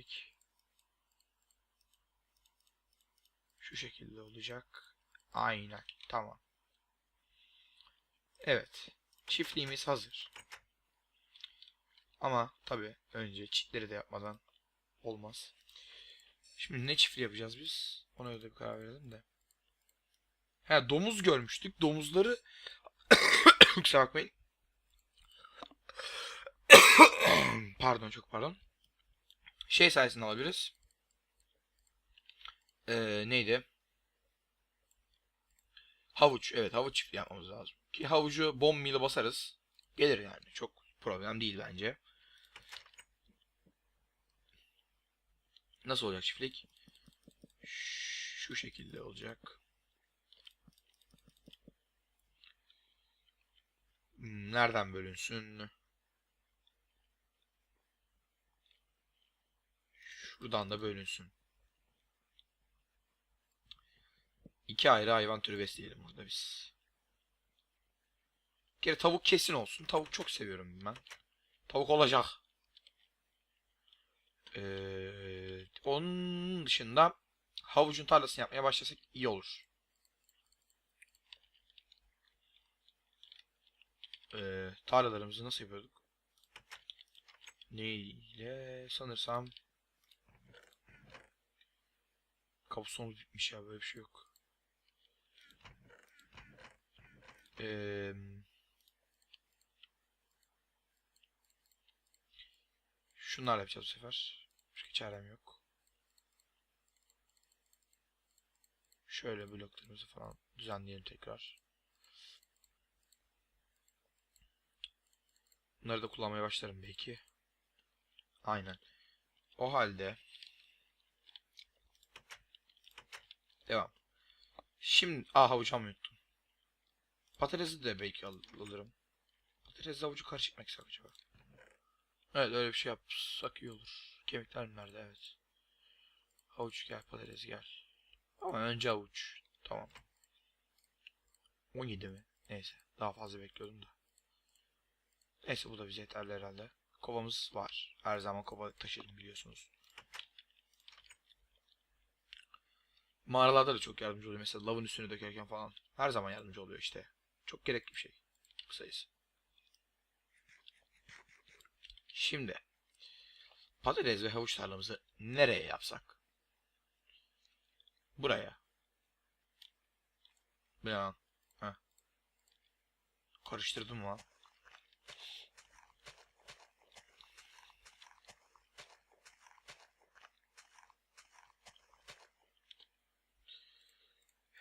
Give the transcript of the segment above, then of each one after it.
gelecek. Şu şekilde olacak. Aynen. Tamam. Evet. Çiftliğimiz hazır. Ama tabii önce çitleri de yapmadan olmaz. Şimdi ne çiftliği yapacağız biz? Ona öyle bir karar verelim de. He domuz görmüştük. Domuzları kusura bakmayın. pardon çok pardon. Şey sayesinde alabiliriz. Ee, neydi? Havuç. Evet havuç yapmamız lazım. Ki havucu bomb meal'e basarız. Gelir yani. Çok problem değil bence. Nasıl olacak çiftlik? Şu şekilde olacak. Hmm, Nereden bölünsün? Şuradan da bölünsün. İki ayrı hayvan türü besleyelim burada biz. Bir kere tavuk kesin olsun. Tavuk çok seviyorum ben. Tavuk olacak. Ee, onun dışında havucun tarlasını yapmaya başlasak iyi olur. Ee, tarlalarımızı nasıl yapıyorduk? Neyle? Sanırsam kapustomuz bitmiş ya böyle bir şey yok. Eee Şunlarla yapacağız bu sefer. Başka çarem yok. Şöyle bloklarımızı falan düzenleyelim tekrar. Bunları da kullanmaya başlarım belki. Aynen. O halde devam. Şimdi ah havucamı unuttum. Patatesi de belki al alırım. Patatesle havucu karışık mı etsek acaba? Evet öyle bir şey yapsak iyi olur. Kemikler mi nerede? Evet. Havuç gel, patates gel. Ama önce havuç. Tamam. 17 mi? Neyse. Daha fazla bekliyordum da. Neyse bu da bize yeterli herhalde. Kovamız var. Her zaman kova taşıdım biliyorsunuz. Mağaralarda da çok yardımcı oluyor. Mesela lavın üstüne dökerken falan. Her zaman yardımcı oluyor işte. Çok gerekli bir şey. Kısayız. Şimdi patates ve havuç tarlamızı nereye yapsak? Buraya. Bu ne lan? Heh. Karıştırdım lan?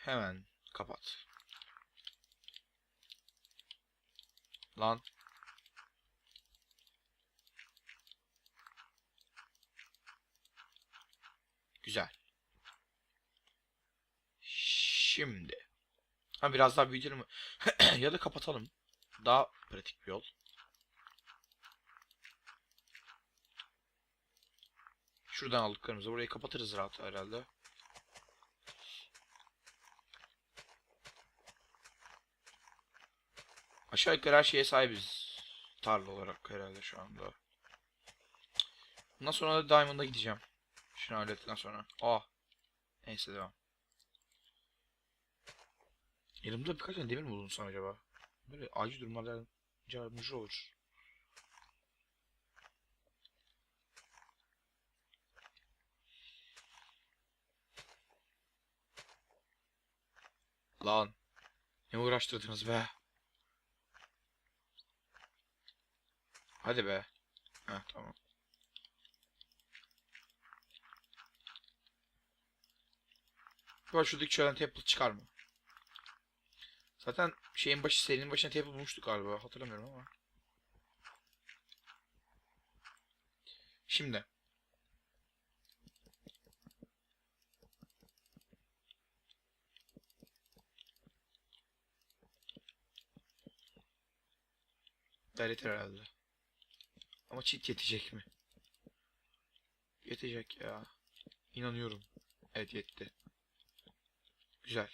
Hemen kapat. Lan Güzel. Şimdi. Ha biraz daha büyütelim. ya da kapatalım. Daha pratik bir yol. Şuradan aldıklarımızı burayı kapatırız rahat herhalde. Aşağı yukarı her şeye sahibiz. Tarla olarak herhalde şu anda. Bundan sonra da Diamond'a gideceğim. Şunu hallettikten sonra. Aa. Neyse devam. Elimde birkaç tane demir mi bulunsam acaba? Böyle acil durumlarda yardımcı olur. Lan. Ne uğraştırdınız be? Hadi be. Heh tamam. Acaba şuradaki çölen temple çıkar mı? Zaten şeyin başı serinin başına temple bulmuştuk galiba. Hatırlamıyorum ama. Şimdi. Gayret herhalde. Ama çift yetecek mi? Yetecek ya. İnanıyorum. Evet yetti. Güzel.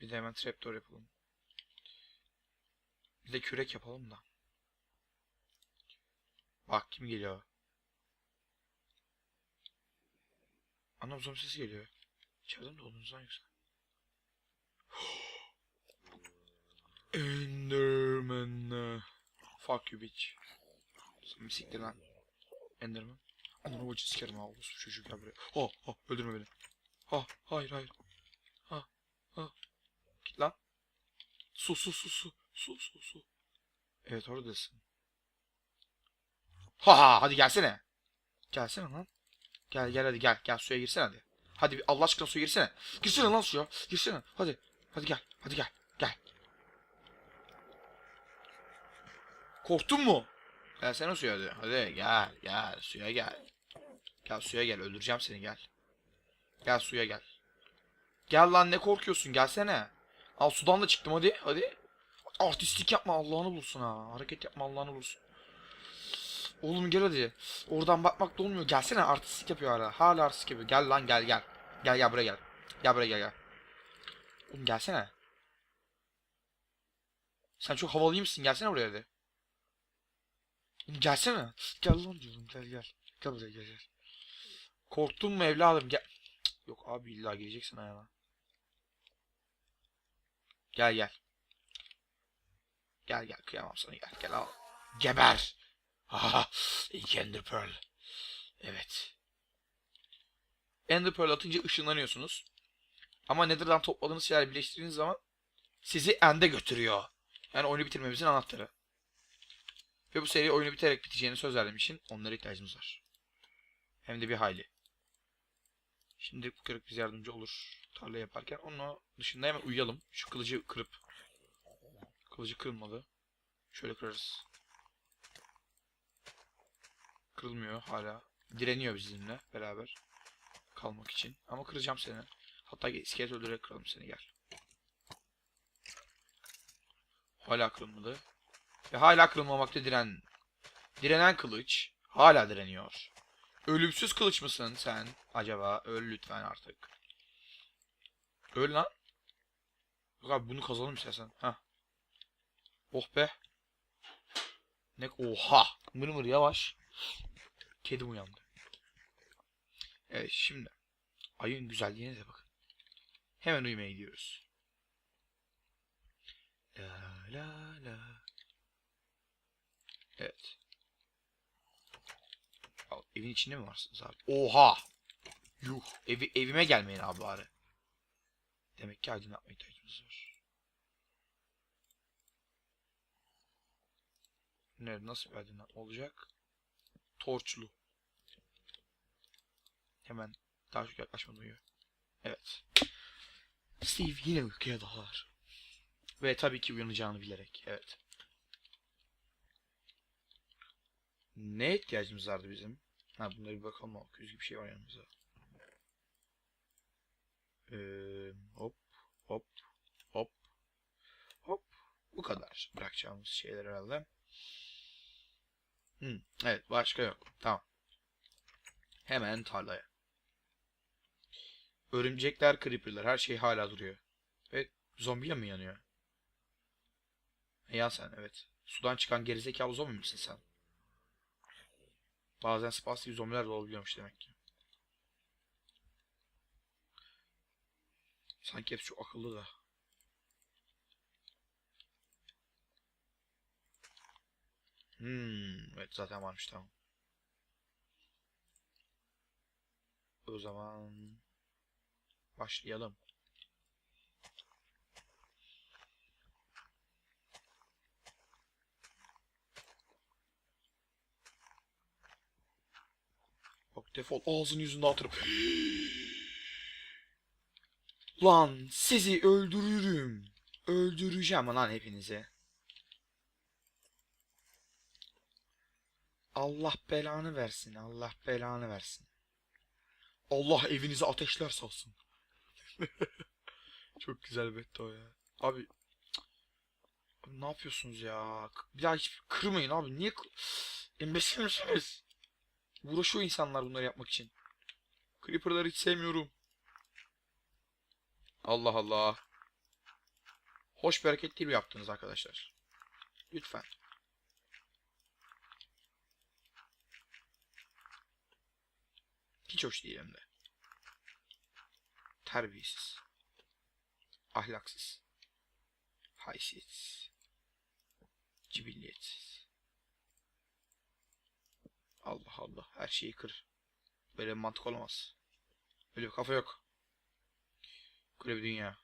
Bir de hemen trapdoor yapalım. Bir de kürek yapalım da. Bak kim geliyor? Anam zombi sesi geliyor. İçeriden de olduğunuzdan yoksa. Enderman. Fuck you bitch. Sen siktir lan. Enderman. Ananı bacı sikerim ha. Olsun çocuk gel buraya. Ha ha öldürme beni. Ha hayır hayır. Ha ha. Git lan. Su su su su. Su su su. Evet oradasın. Ha ha hadi gelsene. Gelsene lan. Gel gel hadi gel. Gel suya girsene hadi. Hadi Allah aşkına suya girsene. Girsene lan suya. Girsene. Hadi. Hadi gel. Hadi gel. Gel. Korktun mu? Gelsene suya hadi. Hadi gel. Gel. Suya gel. Gel suya gel. Öldüreceğim seni gel. Gel suya gel. Gel lan ne korkuyorsun? Gelsene. Al sudan da çıktım hadi. Hadi. Artistlik yapma Allah'ını bulsun ha. Hareket yapma Allah'ını bulsun. Oğlum gel hadi. Oradan bakmak da olmuyor. Gelsene artistlik yapıyor hala. Hala artistlik yapıyor. Gel lan gel gel. Gel gel buraya gel. Gel buraya gel gel. Oğlum gelsene. Sen çok havalıymışsın. Gelsene buraya hadi. Gelsene. Gel lan diyorum. Gel gel. Gel buraya gel gel. Korktun mu evladım? Gel. Yok abi illa gireceksin ayağına. Gel gel. Gel gel kıyamam sana gel gel al. Geber. Ha iki Ender Pearl. Evet. Ender Pearl atınca ışınlanıyorsunuz. Ama Nether'dan topladığınız şeyler birleştirdiğiniz zaman sizi End'e götürüyor. Yani oyunu bitirmemizin anahtarı. Ve bu seri oyunu biterek biteceğini söz verdiğim için onlara ihtiyacımız var. Hem de bir hayli. Şimdi bu kırık bize yardımcı olur tarla yaparken. Onun dışında hemen uyuyalım. Şu kılıcı kırıp. Kılıcı kırılmadı. Şöyle kırarız. Kırılmıyor hala. Direniyor bizimle beraber. Kalmak için. Ama kıracağım seni. Hatta iskelet öldürerek kıralım seni gel. Hala kırılmadı. Ve hala kırılmamakta diren. Direnen kılıç. Hala direniyor. Ölümsüz kılıç mısın sen acaba? Öl lütfen artık. Öl lan. Yok abi bunu kazalım istersen. Ha. Oh be. Ne? Oha. Mır mır yavaş. Kedim uyandı. Evet şimdi. Ayın güzelliğine de bakın. Hemen uyumaya gidiyoruz. La la la. Evet. Al, evin içinde mi varsınız abi? Oha! Yuh! Evi, evime gelmeyin abi bari. Demek ki aydınlatma ihtiyacımız var. Ne, nasıl bir aydınlatma olacak? Torçlu. Hemen daha çok yaklaşmadan uyuyor. Evet. Steve yine uykuya dalar. Ve tabii ki uyanacağını bilerek. Evet. Ne ihtiyacımız vardı bizim? Ha bunlara bir bakalım. Okuyuz gibi bir şey var yanımızda. Ee, hop hop hop hop. Bu kadar bırakacağımız şeyler herhalde. Hmm, evet başka yok. Tamam. Hemen tarlaya. Örümcekler, creeper'lar her şey hala duruyor. Ve zombiyle mi yanıyor? E ya sen evet. Sudan çıkan gerizekalı zombi misin sen? Bazen spastik zombiler de olabiliyormuş demek ki. Sanki hepsi çok akıllı da. Hmm, evet zaten varmış tamam. O zaman başlayalım. Defol ağzını yüzünde atırım. Lan sizi öldürürüm. Öldüreceğim lan hepinizi. Allah belanı versin. Allah belanı versin. Allah evinizi ateşler salsın. Çok güzel beddua ya. Abi, abi ne yapıyorsunuz ya? Bir daha hiç kırmayın abi. Niye embesil misiniz? Uğraşıyor insanlar bunları yapmak için. Creeper'ları hiç sevmiyorum. Allah Allah. Hoş bir değil mi yaptınız arkadaşlar? Lütfen. Hiç hoş değil hem de. Terbiyesiz. Ahlaksız. Haysiyetsiz. Cibilliyetsiz. Allah Allah. Her şeyi kır. Böyle bir mantık olamaz. Böyle bir kafa yok. Böyle bir dünya.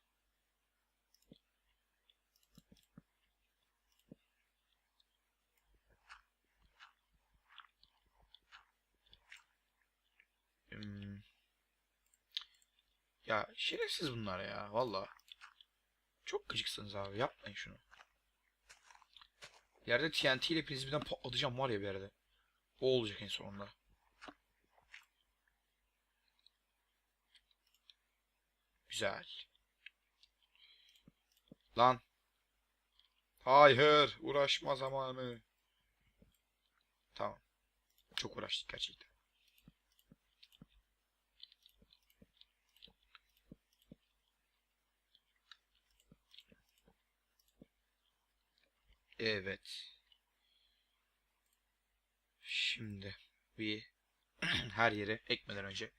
Hmm. Ya şerefsiz bunlar ya valla. Çok gıcıksınız abi yapmayın şunu. Yerde TNT ile hepinizi birden patlatacağım var ya bir yerde. O olacak en sonunda. Güzel. Lan. Hayır uğraşma zamanı. Tamam. Çok uğraştık gerçekten. Evet. Şimdi bir her yere ekmeden önce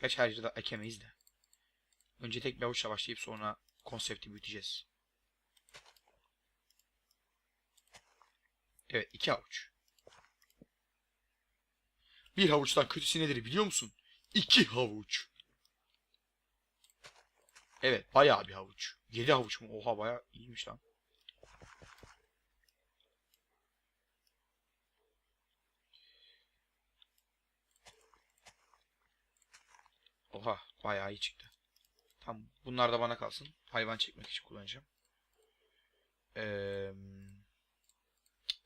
Geç her yere de ekemeyiz de. Önce tek bir avuçla başlayıp sonra konsepti büyüteceğiz. Evet iki havuç. Bir havuçtan kötüsü nedir biliyor musun? İki havuç. Evet bayağı bir havuç. Yedi havuç mu? Oha bayağı iyiymiş lan. Oha bayağı iyi çıktı. Tamam bunlar da bana kalsın. Hayvan çekmek için kullanacağım. Ee,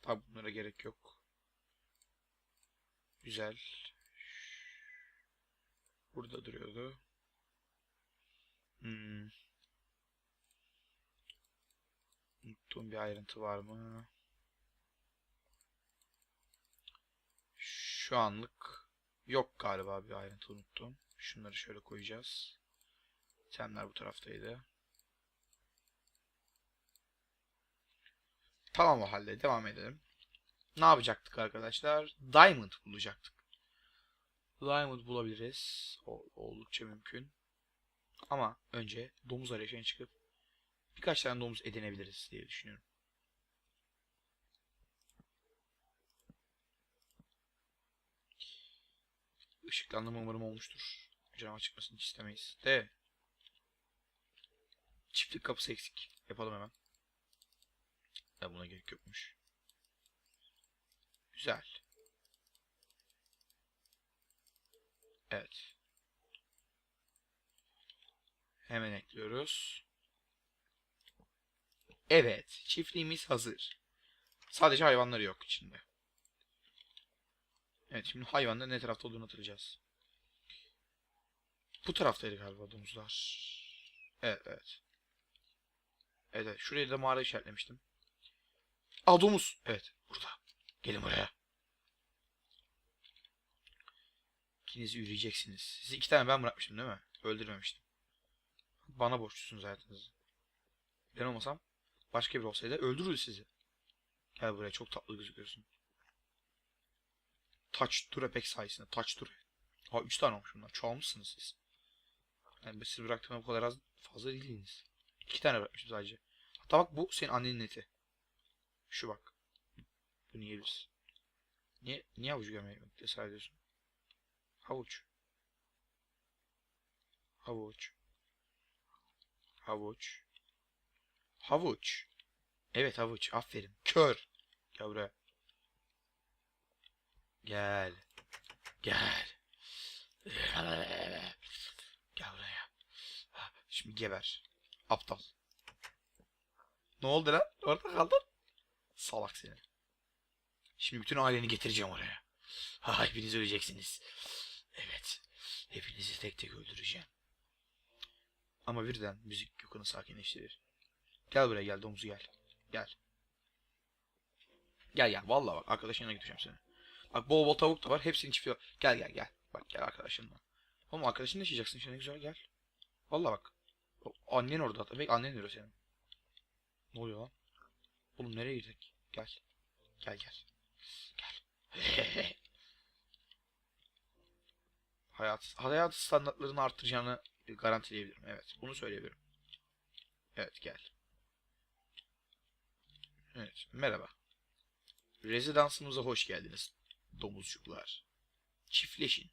tabi bunlara gerek yok. Güzel. Burada duruyordu. Hmm. Unuttuğum bir ayrıntı var mı? Şu anlık yok galiba bir ayrıntı unuttum. Şunları şöyle koyacağız. Temler bu taraftaydı. Tamam o halde devam edelim. Ne yapacaktık arkadaşlar? Diamond bulacaktık. Diamond bulabiliriz. O, oldukça mümkün. Ama önce domuz arayışına çıkıp birkaç tane domuz edinebiliriz diye düşünüyorum. Işıklandırma umarım olmuştur. Canavar çıkmasını hiç istemeyiz. De. Çiftlik kapısı eksik. Yapalım hemen. Ya buna gerek yokmuş. Güzel. Evet. Hemen ekliyoruz. Evet. Çiftliğimiz hazır. Sadece hayvanları yok içinde. Evet şimdi hayvanların ne tarafta olduğunu hatırlayacağız. Bu taraftaydı galiba domuzlar. Evet evet. Evet, evet. Da mağara işaretlemiştim. Aa domuz. Evet burada. Gelin buraya. İkiniz yürüyeceksiniz. Sizi iki tane ben bırakmıştım değil mi? Öldürmemiştim. Bana borçlusunuz hayatınızı. Ben olmasam başka biri olsaydı öldürürdü sizi. Gel buraya çok tatlı gözüküyorsun. Taç ture pek sayesinde. Taç ture. Aa 3 tane olmuş bunlar. Çoğalmışsınız siz. Yani siz bıraktığımda bu kadar az fazla değildiniz. İki tane bırakmışım sadece. Hatta bak bu senin annenin eti. Şu bak. Bunu yiyebiliriz. Niye, niye havucu görmeye cesaret ediyorsun? Havuç. Havuç. Havuç. Havuç. Evet havuç. Aferin. Kör. Gel buraya. Gel. Gel Şimdi geber. Aptal. Ne oldu lan? Orada kaldın. Salak seni. Şimdi bütün aileni getireceğim oraya. Ha, hepiniz öleceksiniz. Evet. Hepinizi tek tek öldüreceğim. Ama birden müzik yukunu sakinleştirir. Gel buraya gel domuzu gel. Gel. Gel gel vallahi bak arkadaşına götüreceğim seni. Bak bol bol tavuk da var. Hepsini çiftliyor. Gel gel gel. Bak gel arkadaşınla. Oğlum arkadaşınla yaşayacaksın şimdi güzel gel. Vallahi bak. Annen orada hatta. Annen diyor senin. Ne oluyor lan? Oğlum nereye girdik? Gel. Gel gel. Gel. hayat, hayat standartlarını artıracağını garantileyebilirim. Evet. Bunu söyleyebilirim. Evet gel. Evet. Merhaba. Rezidansımıza hoş geldiniz. Domuzcuklar. Çiftleşin.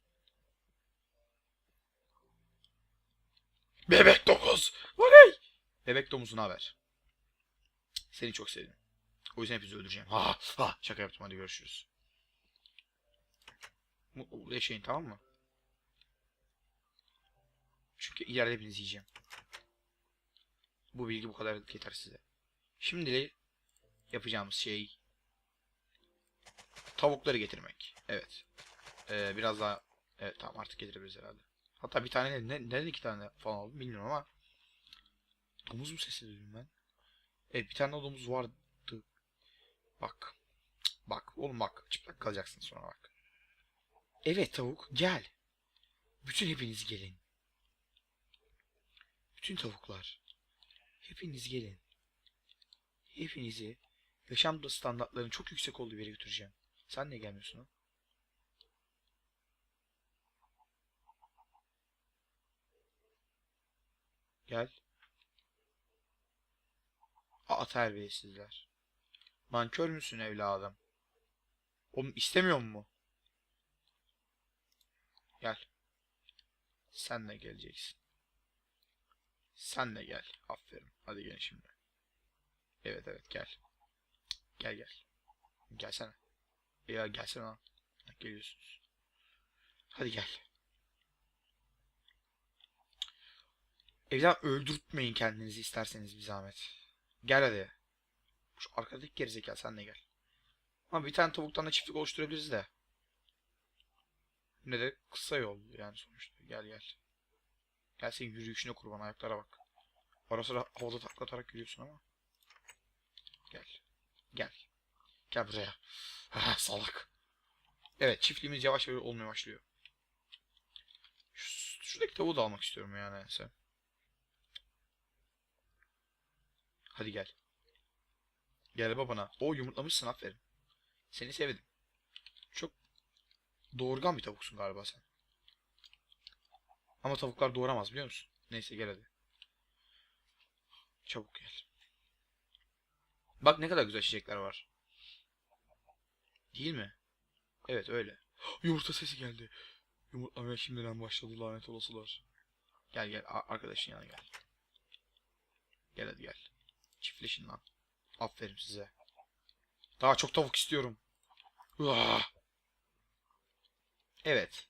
Bebek domuz. Oley! Bebek domuzuna haber. Seni çok sevdim. O yüzden hepinizi öldüreceğim. Ha, ha, şaka yaptım hadi görüşürüz. Mutlu yaşayın tamam mı? Çünkü ileride hepinizi yiyeceğim. Bu bilgi bu kadar yeter size. Şimdi yapacağımız şey tavukları getirmek. Evet. Ee, biraz daha evet tamam artık getirebiliriz herhalde. Hatta bir tane ne, ne, iki tane falan oldu bilmiyorum ama domuz mu sesi duydum ben? Evet bir tane domuz vardı. Bak. Bak oğlum bak. Çıplak kalacaksın sonra bak. Evet tavuk gel. Bütün hepiniz gelin. Bütün tavuklar. Hepiniz gelin. Hepinizi yaşam standartlarının çok yüksek olduğu bir yere götüreceğim. Sen niye gelmiyorsun lan? Gel. Aa terbiyesizler. Nankör müsün evladım? Oğlum istemiyor mu? Gel. Sen de geleceksin. Sen de gel. Aferin. Hadi gel şimdi. Evet evet gel. Gel gel. Gelsene. Ya gelsene lan. Geliyorsunuz. Hadi gel. Evden öldürtmeyin kendinizi isterseniz bir zahmet. Gel hadi. Şu arkadaki gerizekalı sen de gel. Ama bir tane tavuktan da çiftlik oluşturabiliriz de. Ne de kısa yol yani sonuçta. Gel gel. Gel senin yürüyüşüne kurban ayaklara bak. Ara sıra havada taklatarak yürüyorsun ama. Gel. Gel. Gel buraya. Ha, salak. Evet çiftliğimiz yavaş yavaş olmaya başlıyor. Şu, şuradaki tavuğu da almak istiyorum yani neyse. Hadi gel. Gel babana. O yumurtlamışsın aferin. Seni sevdim. Çok doğurgan bir tavuksun galiba sen. Ama tavuklar doğuramaz biliyor musun? Neyse gel hadi. Çabuk gel. Bak ne kadar güzel çiçekler var. Değil mi? Evet öyle. Yumurta sesi geldi. Yumurtlamaya şimdiden başladı lanet olasılar. Gel gel arkadaşın yanına gel. Gel hadi gel. Çiftleşin lan. Aferin size. Daha çok tavuk istiyorum. Uah! Evet.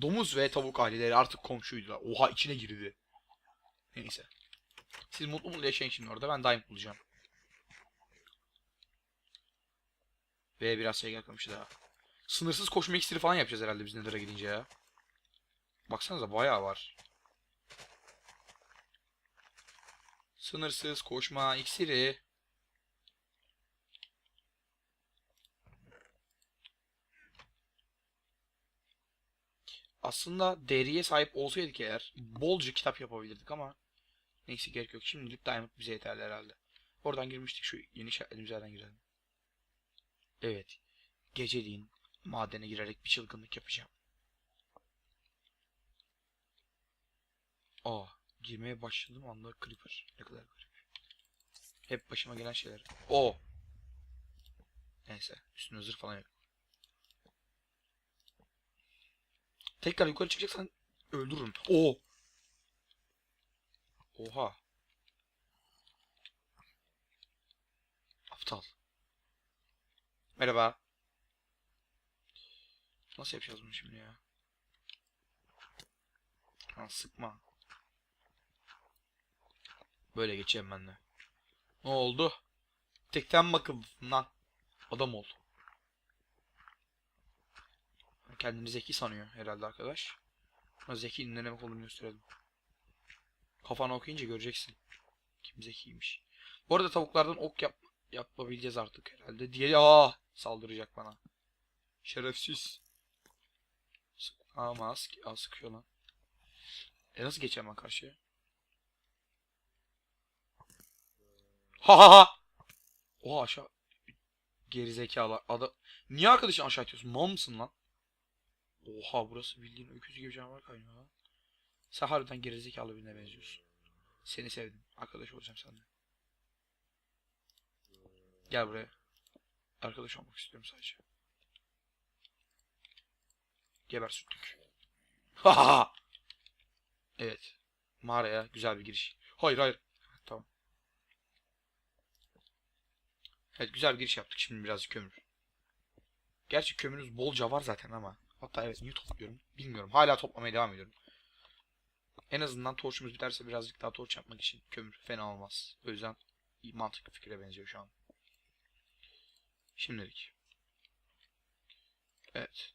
Domuz ve tavuk aileleri artık komşuydular. Oha içine girdi. Neyse. Siz mutlu mutlu yaşayın şimdi orada. Ben daim bulacağım. Ve biraz şey gelmemiş daha. Sınırsız koşma iksiri falan yapacağız herhalde biz Nether'a gidince ya. Baksanıza bayağı var. Sınırsız koşma iksiri. Aslında deriye sahip olsaydık eğer bolca kitap yapabilirdik ama neyse gerek yok. Şimdilik Diamond bize yeterli herhalde. Oradan girmiştik şu yeni işaretlediğimiz yerden girelim. Evet. Geceliğin madene girerek bir çılgınlık yapacağım. Aa, girmeye başladığım anda Creeper. Ne kadar garip. Hep başıma gelen şeyler. O. Neyse, üstüne zırh falan yok. Tekrar yukarı çıkacaksan öldürürüm. O. Oha. Aptal. Merhaba. Nasıl yapacağız bunu şimdi ya? Ha, sıkma. Böyle geçeceğim ben de. Ne oldu? Tekten bakın lan. Adam ol. Kendini zeki sanıyor herhalde arkadaş. Ama zekinin ne demek olduğunu gösterelim. Kafana okuyunca göreceksin. Kim zekiymiş. Bu arada tavuklardan ok yap yapabileceğiz artık herhalde. Diğeri aa saldıracak bana. Şerefsiz. Sık Ama az, az sıkıyor lan. E nasıl geçeceğim ben karşıya? Ha ha ha. Oha aşağı. Gerizekalı adam. Niye arkadaşın aşağı atıyorsun? Mal mısın lan? Oha burası bildiğin öküz gibi canavar kaynıyor lan. Sen harbiden gerizekalı birine benziyorsun. Seni sevdim. Arkadaş olacağım seninle. Gel buraya. Arkadaş olmak istiyorum sadece. Geber sütlük. Ha Evet. Mağaraya güzel bir giriş. Hayır hayır. Tamam. Evet güzel bir giriş yaptık. Şimdi birazcık kömür. Gerçi kömürümüz bolca var zaten ama. Hatta evet niye topluyorum bilmiyorum. Hala toplamaya devam ediyorum. En azından torçumuz biterse birazcık daha torç yapmak için kömür fena olmaz. O yüzden iyi, mantıklı fikre benziyor şu an. Şimdilik. Evet.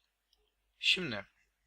Şimdi